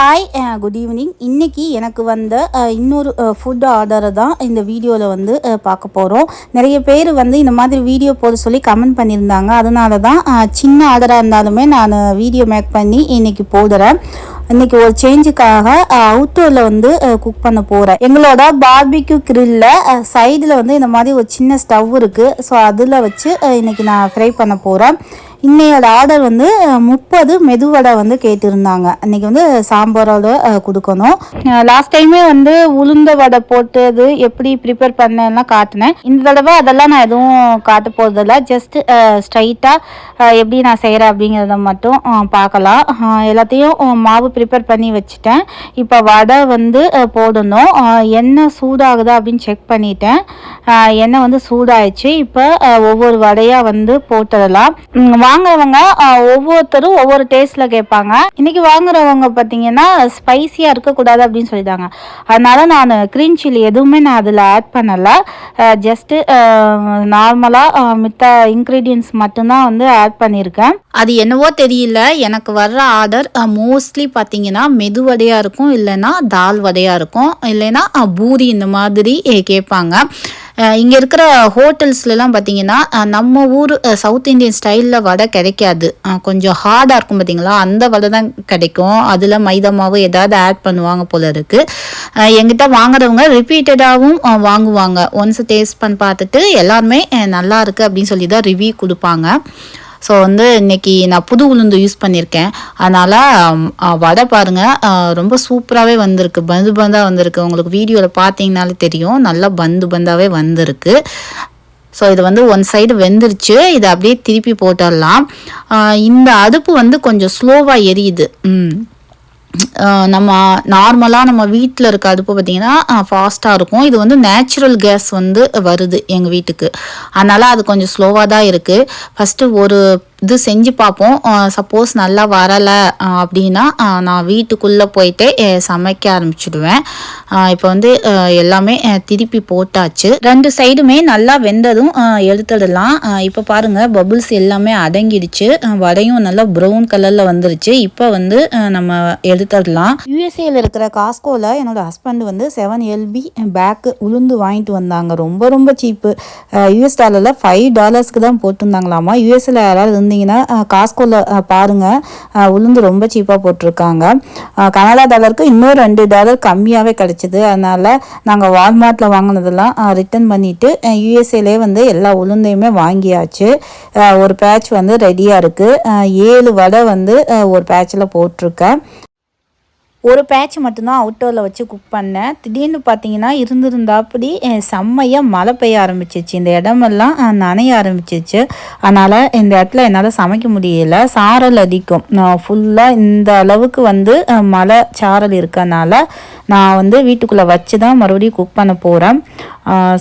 Hi good evening இன்றைக்கி எனக்கு வந்த uh, இன்னொரு uh, ஃபுட் ஆர்டரை தான் இந்த வீடியோவில் வந்து uh, பார்க்க போகிறோம் நிறைய பேர் வந்து இந்த மாதிரி வீடியோ போட சொல்லி கமெண்ட் பண்ணியிருந்தாங்க. அதனால தான் சின்ன ஆர்டராக இருந்தாலுமே நான் வீடியோ மேக் பண்ணி இன்றைக்கி போடுறேன். இன்றைக்கி ஒரு சேஞ்சுக்காக அவுட்டோரில் வந்து குக் பண்ண போகிறேன் எங்களோட பார்பிக்யூ கிரில்லில் சைடில் வந்து இந்த மாதிரி ஒரு சின்ன ஸ்டவ் இருக்குது ஸோ அதில் வச்சு இன்றைக்கி நான் ஃப்ரை பண்ண போகிறேன் இன்னையோட ஆர்டர் வந்து முப்பது மெதுவடை வந்து கேட்டிருந்தாங்க. அன்னைக்கு வந்து சாம்பாரோட கொடுக்கணும். லாஸ்ட் டைமே வந்து உளுந்த வடை போட்டது எப்படி ப்ரிப்பேர் பண்ணலாம் காட்டினேன். இந்த தடவை அதெல்லாம் நான் எதுவும் காட்ட போகிறதில்ல ஜஸ்ட் ஸ்ட்ரைட்டாக எப்படி நான் செய்கிறேன் அப்படிங்கிறத மட்டும் பார்க்கலாம். எல்லாத்தையும் மாவு ப்ரிப்பேர் பண்ணி வச்சுட்டேன். இப்போ வடை வந்து போடணும். எண்ணெய் சூடாகுதா அப்படின்னு செக் பண்ணிட்டேன். எண்ணெய் வந்து சூடாயிடுச்சு. இப்போ ஒவ்வொரு வடையாக வந்து போட்டுடலாம். வாங்குறவங்க ஒவ்வொருத்தரும் ஒவ்வொரு டேஸ்ட்டில் கேட்பாங்க. இன்னைக்கு வாங்குறவங்க பார்த்தீங்கன்னா ஸ்பைசியாக இருக்கக்கூடாது அப்படின்னு சொல்லிட்டாங்க. அதனால நான் க்ரீன் சில்லி எதுவுமே நான் அதில் ஆட் பண்ணலை. ஜஸ்ட்டு நார்மலாக மித்த இன்க்ரீடியன்ஸ் மட்டும்தான் வந்து ஆட் பண்ணியிருக்கேன். அது என்னவோ தெரியல. எனக்கு வர்ற ஆர்டர் மோஸ்ட்லி பார்த்தீங்கன்னா மெது வடையாக இருக்கும் இல்லைன்னா தால் வடையாக இருக்கும் இல்லைன்னா பூரி இந்த மாதிரி கேட்பாங்க. இங்கே இருக்கிற ஹோட்டல்ஸ்லலாம் பார்த்தீங்கன்னா நம்ம ஊர் சவுத் இந்தியன் ஸ்டைலில் வடை கிடைக்காது. கொஞ்சம் ஹார்டாக இருக்கும் பார்த்தீங்களா அந்த வடை தான் கிடைக்கும். அதில் மைதா மாவு ஏதாவது ஆட் பண்ணுவாங்க போல இருக்குது எங்கிட்ட வாங்குறவங்க ரிப்பீட்டடாகவும் வாங்குவாங்க. ஒன்ஸ் டேஸ்ட் பண்ணி பார்த்துட்டு எல்லாருமே நல்லா இருக்குது அப்படின்னு சொல்லி தான் ரிவ்யூ கொடுப்பாங்க. ஸோ வந்து இன்னைக்கு நான் புது உளுந்து யூஸ் பண்ணியிருக்கேன் அதனால் வடை பாருங்கள் ரொம்ப சூப்பராகவே வந்திருக்கு. பந்து பந்தாக வந்திருக்கு. உங்களுக்கு வீடியோவில் பார்த்தீங்கனாலே தெரியும். நல்லா பந்து பந்தாகவே வந்திருக்கு. ஸோ இது வந்து ஒன் சைடு வெந்துருச்சு. இதை அப்படியே திருப்பி போட்டுடலாம். இந்த அடுப்பு வந்து கொஞ்சம் ஸ்லோவாக எரியுது. ம். நம்ம நார்மலாக நம்ம வீட்டில் இருக்க அடுப்பு பார்த்திங்கன்னா ஃபாஸ்ட்டாக இருக்கும். இது வந்து நேச்சுரல் கேஸ் வந்து வருது எங்கள் வீட்டுக்கு. அதனால் அது கொஞ்சம் ஸ்லோவாக தான் இருக்குது ஃபஸ்ட்டு ஒரு இது செஞ்சு பார்ப்போம். சப்போஸ் நல்லா வரலை அப்படின்னா நான் வீட்டுக்குள்ளே போயிட்டு சமைக்க ஆரம்பிச்சிடுவேன். இப்போ வந்து எல்லாமே திருப்பி போட்டாச்சு. ரெண்டு சைடுமே நல்லா வெந்ததும் எடுத்துடலாம். இப்போ பாருங்கள் பபுள்ஸ் எல்லாமே அடங்கிடுச்சு. வடையும் நல்லா ப்ரௌன் கலரில் வந்துருச்சு. இப்போ வந்து நம்ம எடுத்துடலாம். யூஎஸ்ஏல இருக்கிற காஸ்கோவில் என்னோட ஹஸ்பண்ட் வந்து செவன் எல்பி பேக்கு உளுந்து வாங்கிட்டு வந்தாங்க. ரொம்ப ரொம்ப சீப்பு யூஎஸ் டாலரில் ஃபைவ் டாலர்ஸ்க்கு தான் போட்டிருந்தாங்களாமா? யூஎஸ்ஏல யாராவது இருந்தீங்கன்னா காஸ்கோவில் பாருங்கள் உளுந்து ரொம்ப சீப்பாக போட்டிருக்காங்க. கனடா டாலருக்கு இன்னும் ரெண்டு டாலர் கம்மியாகவே கிடச்சிது. அதனால் நாங்கள் வால்மார்ட்டில் வாங்கினதெல்லாம் ரிட்டர்ன் பண்ணிவிட்டு யூஎஸ்ஏலே வந்து எல்லா உளுந்தையுமே வாங்கியாச்சு. ஒரு பேட்ச் வந்து ரெடியாக இருக்குது ஏழு வடை வந்து ஒரு பேட்சில் போட்டிருக்கேன். ஒரு பேட்ச் மட்டும்தான் அவுட்டோரில் வச்சு குக் பண்ணேன். திடீர்னு பார்த்தீங்கன்னா இருந்திருந்தாப்படி செம்மையாக மழை பெய்ய ஆரம்பிச்சிச்சு. இந்த இடமெல்லாம் நனைய ஆரம்பிச்சிச்சு. அதனால் இந்த இடத்துல என்னால் சமைக்க முடியல. சாரல் அதிகம். நான் ஃபுல்லாக இந்த அளவுக்கு வந்து மழை சாரல் இருக்கனால நான் வந்து வீட்டுக்குள்ளே வச்சு தான் மறுபடியும் குக் பண்ண போகிறேன்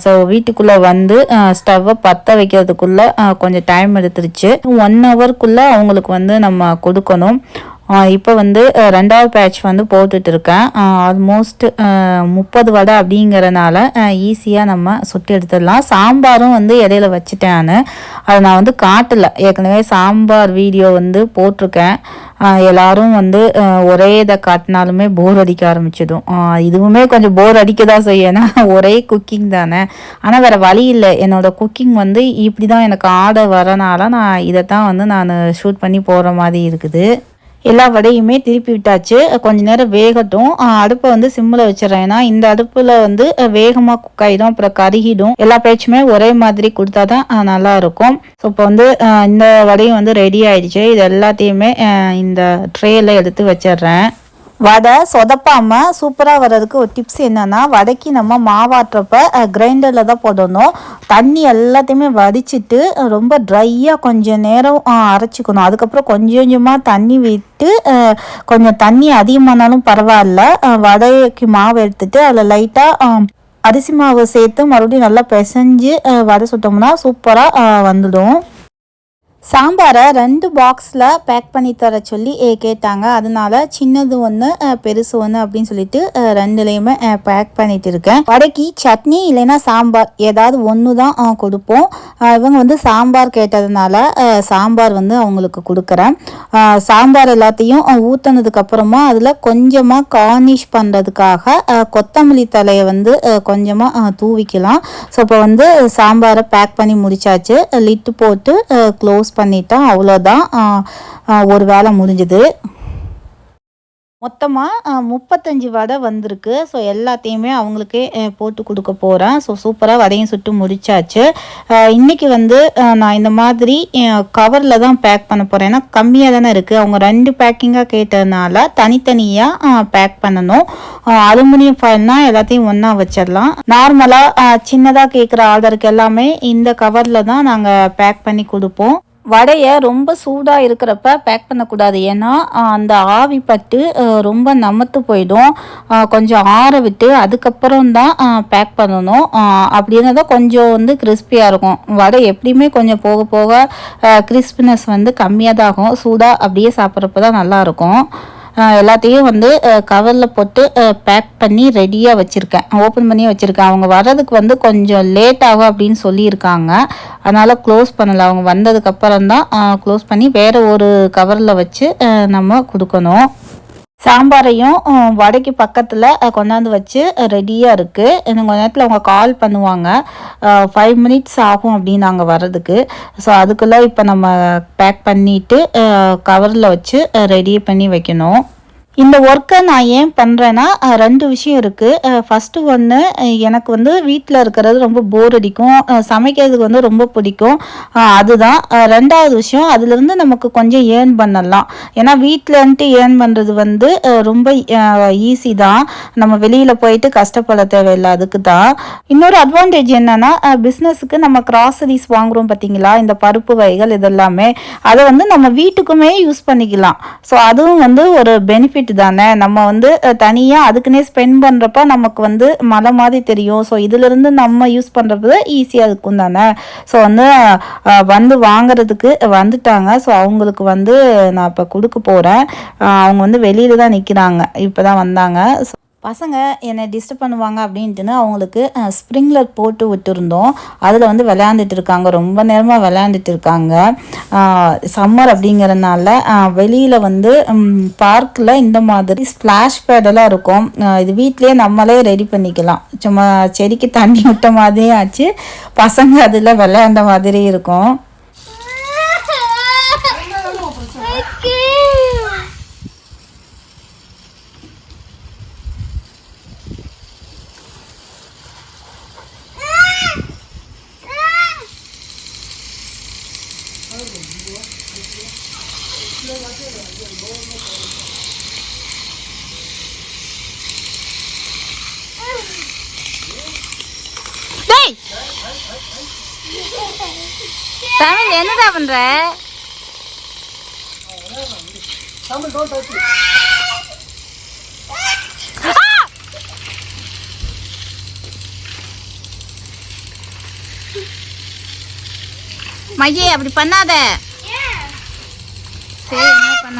ஸோ வீட்டுக்குள்ளே வந்து ஸ்டவ்வை பற்ற வைக்கிறதுக்குள்ளே கொஞ்சம் டைம் எடுத்துருச்சு. ஒன் ஹவர்க்குள்ளே அவங்களுக்கு வந்து நம்ம கொடுக்கணும். இப்போ வந்து ரெண்டாவது பேட்ச் வந்து போட்டுட்டு இருக்கேன் ஆல்மோஸ்ட் முப்பது வடை அப்படிங்கிறனால ஈஸியாக நம்ம சுட்டு எடுத்துடலாம். சாம்பாரும் வந்து இடையில வச்சுட்டேன் நான். அதை நான் வந்து காட்டல. ஏற்கனவே சாம்பார் வீடியோ வந்து போட்டிருக்கேன். எல்லாரும் வந்து ஒரே இதை காட்டினாலுமே போர் அடிக்க ஆரம்பிச்சிடும். இதுவுமே கொஞ்சம் போர் அடிக்க தான் செய்யும். ஏன்னா ஒரே குக்கிங் தானே. ஆனால் வேறு வழி இல்லை. என்னோடய குக்கிங் வந்து இப்படி தான் எனக்கு ஆர்டர் வரனால நான் இதை தான் வந்து நான் ஷூட் பண்ணி போகிற மாதிரி இருக்குது. எல்லா வடையுமே திருப்பி விட்டாச்சு. கொஞ்ச நேரம் வேகட்டும். அடுப்பை வந்து சிம்மில் வச்சிடறேன். ஏன்னா இந்த அடுப்பில் வந்து வேகமாக குக் ஆகிடும் அப்புறம் கருகிடும். எல்லா பேச்சுமே ஒரே மாதிரி கொடுத்தா தான் நல்லா இருக்கும் ஸோ இப்போ வந்து இந்த வடையும் வந்து ரெடி ஆயிடுச்சு. இது எல்லாத்தையுமே இந்த ட்ரேயில் எடுத்து வச்சிடுறேன். வடை சொதப்பாமல் சூப்பராக வர்றதுக்கு ஒரு டிப்ஸ் என்னென்னா வடைக்கு நம்ம மாவாட்டுறப்ப கிரைண்டரில் தான் போடணும். தண்ணி எல்லாத்தையுமே வடிச்சிட்டு ரொம்ப ட்ரையாக கொஞ்சம் நேரம் அரைச்சிக்கணும். அதுக்கப்புறம் கொஞ்சம் கொஞ்சமாக தண்ணி விட்டு கொஞ்சம் தண்ணி அதிகமானாலும் பரவாயில்ல. வடைக்கு மாவு எடுத்துட்டு அதில் லைட்டாக அரிசி மாவு சேர்த்து மறுபடியும் நல்லா பிசைஞ்சு வடை சுட்டோம்னா சூப்பராக வந்துடும். சாம்பாரை ரெண்டு பாக்ஸில் பேக் பண்ணி தர சொல்லி கேட்டாங்க. அதனால சின்னது ஒன்று பெருசு ஒன்று அப்படின்னு சொல்லிட்டு ரெண்டுலேயுமே பேக் பண்ணிட்டு இருக்கேன். வடைக்கு சட்னி இல்லைன்னா சாம்பார் ஏதாவது ஒன்று தான் கொடுப்போம். இவங்க வந்து சாம்பார் கேட்டதுனால சாம்பார் வந்து அவங்களுக்கு கொடுக்குறேன். சாம்பார் எல்லாத்தையும் ஊற்றினதுக்கு அப்புறமா அதில் கொஞ்சமாக கார்னிஷ் பண்ணுறதுக்காக கொத்தமல்லி தலையை வந்து கொஞ்சமாக தூவிக்கலாம். ஸோ இப்போ வந்து சாம்பாரை பேக் பண்ணி முடிச்சாச்சு. லிட்டு போட்டு க்ளோஸ் பண்ணிட்டா அவ்வளோதான். ஒரு வேலை முடிஞ்சுது. மொத்தமாக முப்பத்தஞ்சு வடை வந்திருக்கு. ஸோ எல்லாத்தையுமே அவங்களுக்கே போட்டு கொடுக்க போகிறேன் ஸோ சூப்பராக வடையும் சுட்டு முடிச்சாச்சு. இன்றைக்கி இன்னைக்கு வந்து நான் இந்த மாதிரி கவரில் தான் பேக் பண்ண போகிறேன் ஏன்னா கம்மியாக தானே இருக்குது அவங்க ரெண்டு பேக்கிங்காக கேட்டதுனால தனித்தனியாக பேக் பண்ணணும். அலுமினியம் ஃபாயில்னால் எல்லாத்தையும் ஒன்றா வச்சிடலாம். நார்மலாக சின்னதாக கேட்குற ஆர்டருக்கு எல்லாமே இந்த கவரில் தான் நாங்கள் பேக் பண்ணி கொடுப்போம். வடையை ரொம்ப சூடாக இருக்கிறப்ப பேக் பண்ணக்கூடாது. ஏன்னா அந்த ஆவி பட்டு ரொம்ப நமத்து போயிடும். கொஞ்சம் ஆற விட்டு அதுக்கப்புறம் தான் பேக் பண்ணணும். அப்படின்னா தான் கொஞ்சம் வந்து கிறிஸ்பியாக இருக்கும். வடை எப்படியுமே கொஞ்சம் போக போக கிறிஸ்பினஸ் வந்து கம்மியாக தான் ஆகும். சூடாக அப்படியே சாப்பிட்றப்ப தான் நல்லாயிருக்கும் எல்லாத்தையும் வந்து கவரில் போட்டு பேக் பண்ணி ரெடியாக வச்சுருக்கேன். ஓப்பன் பண்ணி வச்சுருக்கேன். அவங்க வர்றதுக்கு வந்து கொஞ்சம் லேட் ஆகும் அப்படின்னு சொல்லியிருக்காங்க. அதனால் க்ளோஸ் பண்ணலை. அவங்க வந்ததுக்கப்புறம் தான் க்ளோஸ் பண்ணி வேறு ஒரு கவரில் வச்சு நம்ம கொடுக்கணும். சாம்பாரையும் வடைக்கு பக்கத்தில் கொண்டாந்து வச்சு ரெடியாக இருக்குது இன்னும் கொஞ்ச நேரத்தில் அவங்க கால் பண்ணுவாங்க. ஃபைவ் மினிட்ஸ் ஆகும் அப்படின்னு நாங்கள் வர்றதுக்கு. ஸோ அதுக்குள்ளே இப்போ நம்ம பேக் பண்ணிவிட்டு கவரில் வச்சு ரெடி பண்ணி வைக்கணும். இந்த ஒர்க்கை நான் ஏன் பண்ணுறேன்னா ரெண்டு விஷயம் இருக்குது ஃபஸ்ட்டு ஒன்று எனக்கு வந்து வீட்டில் இருக்கிறது ரொம்ப போர் அடிக்கும். சமைக்கிறதுக்கு வந்து ரொம்ப பிடிக்கும். அதுதான். ரெண்டாவது விஷயம் அதுலேருந்து நமக்கு கொஞ்சம் ஏர்ன் பண்ணலாம். ஏன்னா வீட்டிலன்ட்டு ஏர்ன் பண்ணுறது வந்து ரொம்ப ஈஸி தான். நம்ம வெளியில் போயிட்டு கஷ்டப்பட தேவையில்லை அதுக்கு தான். இன்னொரு அட்வான்டேஜ் என்னென்னா பிஸ்னஸுக்கு நம்ம கிராசரிஸ் வாங்குறோம் பார்த்தீங்களா இந்த பருப்பு வகைகள் இதெல்லாமே அதை வந்து நம்ம வீட்டுக்குமே யூஸ் பண்ணிக்கலாம். ஸோ அதுவும் வந்து ஒரு பெனிஃபிட் தானே? நம்ம வந்து தனியாக அதுக்குன்னே ஸ்பெண்ட் பண்ணுறப்ப நமக்கு வந்து மலை மாதிரி தெரியும். ஸோ இதிலிருந்து நம்ம யூஸ் பண்ணுறது ஈஸியாக இருக்கும் தானே? ஸோ வந்து வந்து வாங்கிறதுக்கு வந்துட்டாங்க. ஸோ அவங்களுக்கு வந்து நான் இப்போ கொடுக்க போகிறேன் அவங்க வந்து வெளியில் தான் நிற்கிறாங்க இப்போ தான் வந்தாங்க. ஸோ பசங்க என்னை டிஸ்டர்ப் பண்ணுவாங்க அப்படின்ட்டுன்னு அவங்களுக்கு ஸ்ப்ரிங்லர் போட்டு விட்டுருந்தோம். அதில் வந்து விளையாண்டுட்டு இருக்காங்க. ரொம்ப நேரமாக விளையாண்டுட்டு இருக்காங்க. சம்மர் அப்படிங்கிறதுனால வெளியில் வந்து பார்க்கில் இந்த மாதிரி ஸ்ப்ளாஷ் பேடெல்லாம் இருக்கும். இது வீட்லேயே நம்மளே ரெடி பண்ணிக்கலாம். சும்மா செடிக்கு தண்ணி விட்ட மாதிரியே ஆச்சு. பசங்க அதில் விளையாண்ட மாதிரி இருக்கும். தமிழ் என்னடா பண்ற? மையே அப்படி பண்ணாத. சரி என்ன பண்ண?